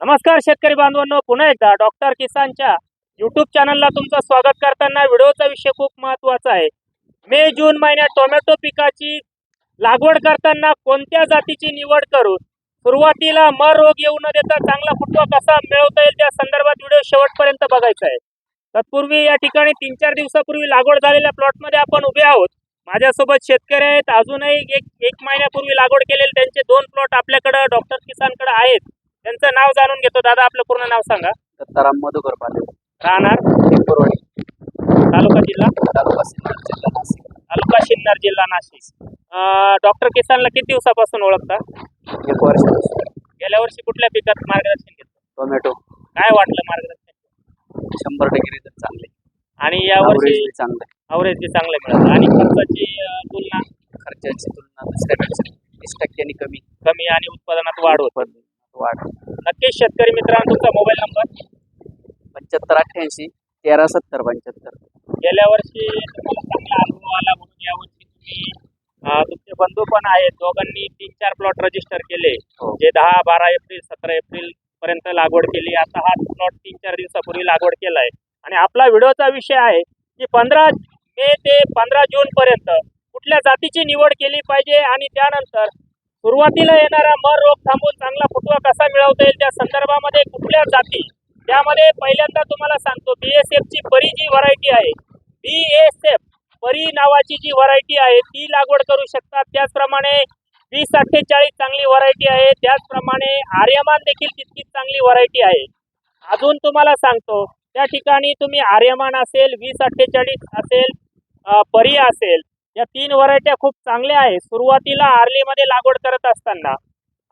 नमस्कार शेतकरी बांधवांनो पुन्हा एकदा डॉक्टर किसानच्या युट्यूब चॅनलला तुमचं स्वागत करताना व्हिडिओचा विषय खूप महत्त्वाचा आहे. मे जून महिन्यात टोमॅटो पिकाची लागवड करताना कोणत्या जातीची निवड करून सुरुवातीला मर रोग येऊ न देता चांगला फुटवा कसा मिळवता येईल त्या संदर्भात व्हिडिओ शेवटपर्यंत बघायचा आहे. तत्पूर्वी या ठिकाणी तीन चार दिवसापूर्वी लागवड झालेल्या प्लॉटमध्ये आपण उभे आहोत. माझ्यासोबत शेतकरी आहेत. अजूनही एक एक महिन्यापूर्वी लागवड केलेले त्यांचे दोन प्लॉट आपल्याकडं डॉक्टर किसानकडे आहेत. त्यांचं नाव जाणून घेतो. दादा आपलं पूर्ण नाव सांगा. दत्ताराम मधुकर पाटील. राहणार? टेंभुरवाडी तालुका जिल्हा? तालुका सिन्नर जिल्हा नाशिक. तालुका सिन्नर जिल्हा नाशिक. डॉक्टर किसानला किती दिवसापासून ओळखता? एक वर्षापासून गेल्या वर्षी कुठल्या पिकात मार्गदर्शन घेतलं? टोमॅटो. काय वाटलं मार्गदर्शन? शंभर टक्के रिझल्ट चांगले. आणि Average बी चांगलं आहे. अवरेज बी चांगलं मिळालं आणि खर्चाची अं, तुलना? खर्चाची तुलना दुसऱ्यापेक्षा वीस टक्क्यांनी कमी. कमी आणि उत्पादनात वाढ होत. वाढ. नक्कीच शेतकरी मित्रांनो तुमचा मोबाईल नंबर? पंच्याहत्तर अठ्ठ्याऐंशी तेरा सत्तर पंच्याहत्तर. गेल्या वर्षी तुम्हाला चांगला अनुभव आला म्हणून यावर्षी तुम्ही अं, तुमचे बंधू पण आहेत. दोघांनी तीन चार प्लॉट रजिस्टर केले. हो. जे दहा बारा एप्रिल सतरा एप्रिल पर्यंत लागवड केली. आता हा प्लॉट तीन चार दिवसापूर्वी लागवड केलाय. आणि आपला व्हिडिओचा विषय आहे की पंधरा मे ते पंधरा जून पर्यंत कुठल्या जातीची निवड केली पाहिजे आणि त्यानंतर सुरुवातीला येणारा मर रोग थांबून चांगला फुटवा कसा मिळवता येईल त्या संदर्भामध्ये कुठल्या जाती? त्यामध्ये पहिल्यांदा तुम्हाला सांगतो बी एस एफची परी जी व्हरायटी आहे बीएसएफ परी नावाची जी व्हरायटी आहे ती लागवड करू शकतात. त्याचप्रमाणे वीस अठ्ठेचाळीस चांगली व्हरायटी आहे त्याचप्रमाणे आर्यमान देखील तितकीच चांगली व्हरायटी आहे. अजून तुम्हाला सांगतो त्या ठिकाणी तुम्ही आर्यमान असेल वीस अठ्ठेचाळीस असेल परी असेल या तीन व्हरायट्या खूप चांगल्या आहेत. सुरुवातीला आर्लीमध्ये लागवड करत असताना.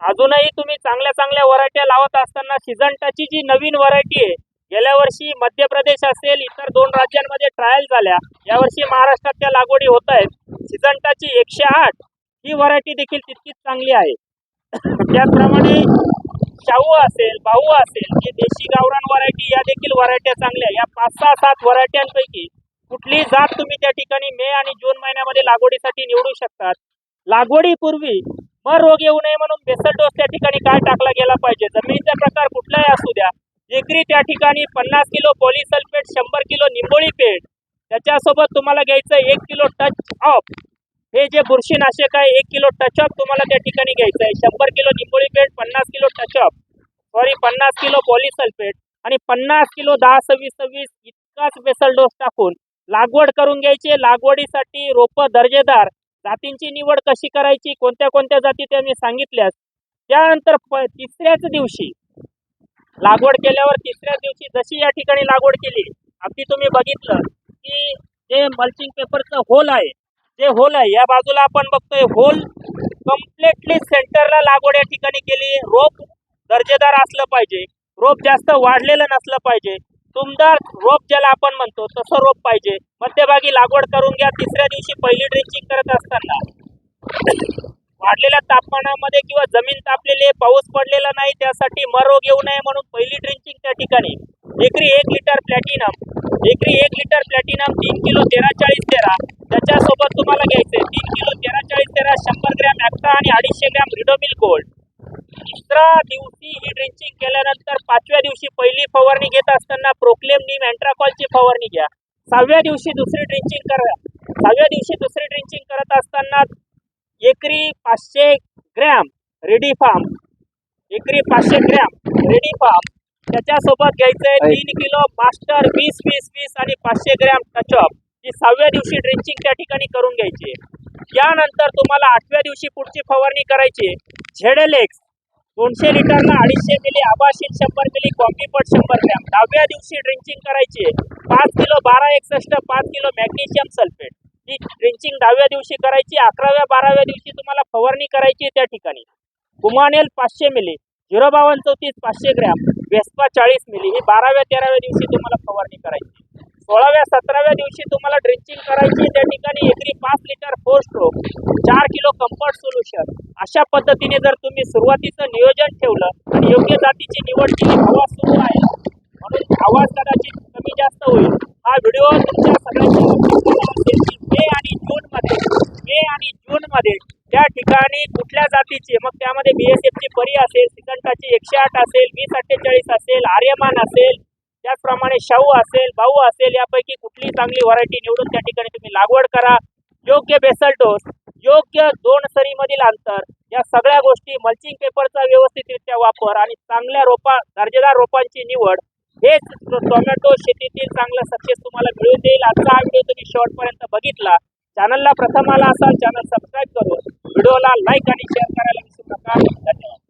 अजूनही तुम्ही चांगल्या चांगल्या व्हरायट्या लावत असताना सिजंटाची जी नवीन व्हरायटी आहे गेल्या वर्षी मध्य प्रदेश असेल इतर दोन राज्यांमध्ये ट्रायल झाल्या. यावर्षी महाराष्ट्रात त्या लागवडी होत आहेत. सिजंटाची एकशे आठ ही व्हरायटी देखील तितकीच चांगली आहे. त्याचप्रमाणे शाहू असेल भाऊ असेल जे देशी गावरान व्हरायटी या देखील व्हरायट्या चांगल्या या पाच सहा सात व्हरायट्यांपैकी कुठली जात तुम्ही त्या ठिकाणी मे आणि जून महिन्यामध्ये लागवडीसाठी निवडू शकतात. लागवडीपूर्वी मर रोग येऊ नये म्हणून बेसल डोस त्या ठिकाणी काय टाकला गेला पाहिजे. जमिनीचा प्रकार कुठलाही असू द्या. एकरी त्या ठिकाणी पन्नास किलो पॉलिसल्फेट शंभर किलो निंबोळी पेठ त्याच्यासोबत तुम्हाला घ्यायचं एक किलो टच ऑफ. हे जे बुरशीनाशक आहे एक किलो टच ऑफ तुम्हाला त्या ठिकाणी घ्यायचं आहे. शंभर किलो निंबोळी पेठ पन्नास किलो टच ऑफ. सॉरी पन्नास किलो पॉलिसल्फेट आणि पन्नास किलो दहा सव्वीस सव्वीस इतकाच बेसल डोस टाकून लागवड करून घ्यायची. लागवडीसाठी रोपं दर्जेदार. जातींची निवड कशी करायची? कोणत्या कोणत्या जाती त्या मी सांगितल्यास त्यानंतर प तिसऱ्याच दिवशी लागवड केल्यावर तिसऱ्या दिवशी जशी या ठिकाणी लागवड केली अगदी तुम्ही बघितलं की जे मल्चिंग पेपरचं होल आहे जे होल आहे या बाजूला आपण बघतोय होल कम्प्लिटली सेंटरला लागवड या ठिकाणी केली. रोप दर्जेदार असलं पाहिजे. रोप जास्त वाढलेलं नसलं पाहिजे. तुमदार रोप ज्याला आपण म्हणतो तसं रोप पाहिजे. मध्यभागी लागवड करून घ्या तिसऱ्या दिवशी पहिली ड्रिंचिंग करत असताना. वाढलेल्या तापमानामध्ये किंवा जमीन तापलेली आहे, पाऊस पडलेला नाही त्यासाठी मर रोग येऊ नये म्हणून पहिली ड्रिंचिंग त्या ठिकाणी. एकरी एक लिटर प्लॅटिनम एकरी एक लिटर प्लॅटिनम तीन किलो तेरा चाळीस तेरा. त्याच्यासोबत तुम्हाला घ्यायचे तीन किलो तेरा चाळीस तेरा शंभर ग्रॅम ॲक्टा आणि अडीचशे ग्रॅम रिडोमिल गोल्ड तिसरा दिवशी ही ड्रिंचिंग केल्यानंतर पाचव्या दिवशी पहिली फवारणी घेत असताना प्रोक्लेम नीम अँट्राकॉलची फवारणी घ्या. सहाव्या दिवशी दुसरी ड्रिंचिंग करा. सहाव्या दिवशी दुसरी ड्रिंचिंग करत असताना एकरी पाचशे ग्रॅम रेडी फार्म एकरी पाचशे ग्रॅम रेडी फार्म त्याच्यासोबत घ्यायचंय आहे. तीन किलो मास्टर वीस वीस वीस आणि पाचशे ग्रॅम टचअप ही सहाव्या दिवशी ड्रिंचिंग त्या ठिकाणी करून घ्यायची. यानंतर तुम्हाला आठव्या दिवशी पुढची फवारणी करायची. झेडेलेक्स दोनशे लिटरला अडीचशे मिली आबाशील शंभर मिली कॉम्पीपट शंभर ग्रॅम. दहाव्या दिवशी ड्रिंचिंग करायची पाच किलो बारा एकसष्ट पाच किलो मॅग्नेशियम सल्फेट. ही ड्रिंचिंग दहाव्या दिवशी करायची अकराव्या बाराव्या दिवशी तुम्हाला फवारणी करायची त्या ठिकाणी. कुमानेल पाचशे मिली झिरो बावन्न चौतीस पाचशे ग्रॅम वेस्पा चाळीस मिली ही बाराव्या तेराव्या दिवशी तुम्हाला फवारणी करायची सोळाव्या सतराव्या दिवशी तुम्हाला ड्रिंचिंग करायची त्या ठिकाणी एकरी पाच लिटर फोर स्ट्रोक चार किलो कम्फर्ट सोल्युशन अशा पद्धतीने जर तुम्ही सुरुवातीचं नियोजन ठेवलं आणि योग्य जातीची निवड केली हवा सुरू आहे. म्हणून आवाज कदाचित कमी जास्त होईल. हा व्हिडिओ तुमच्या सगळ्यांच्या मे आणि जूनमध्ये मे आणि जूनमध्ये त्या ठिकाणी कुठल्या जातीची मग त्यामध्ये बी एस एफची परी असेल सिकंटाची एकशे आठ असेल वीस अठ्ठेचाळीस असेल आर्यमान असेल त्याचप्रमाणे शाहू असेल भाऊ असेल यापैकी कुठली चांगली व्हरायटी निवडून त्या ठिकाणी तुम्ही लागवड करा. योग्य बेसल डोस योग्य दोन सरीमधील अंतर या सगळ्या गोष्टी मल्चिंग पेपरचा व्यवस्थितरित्या वापर आणि चांगल्या रोपा दर्जेदार रोपांची निवड हेच टोमॅटो शेतीतील चांगला सक्सेस तुम्हाला मिळून देईल. आजचा हा व्हिडिओ तुम्ही शेवटपर्यंत बघितला. चॅनलला प्रथम आला असाल चॅनल सबस्क्राईब करून. व्हिडिओला लाईक आणि शेअर करायला विसरू नका. धन्यवाद.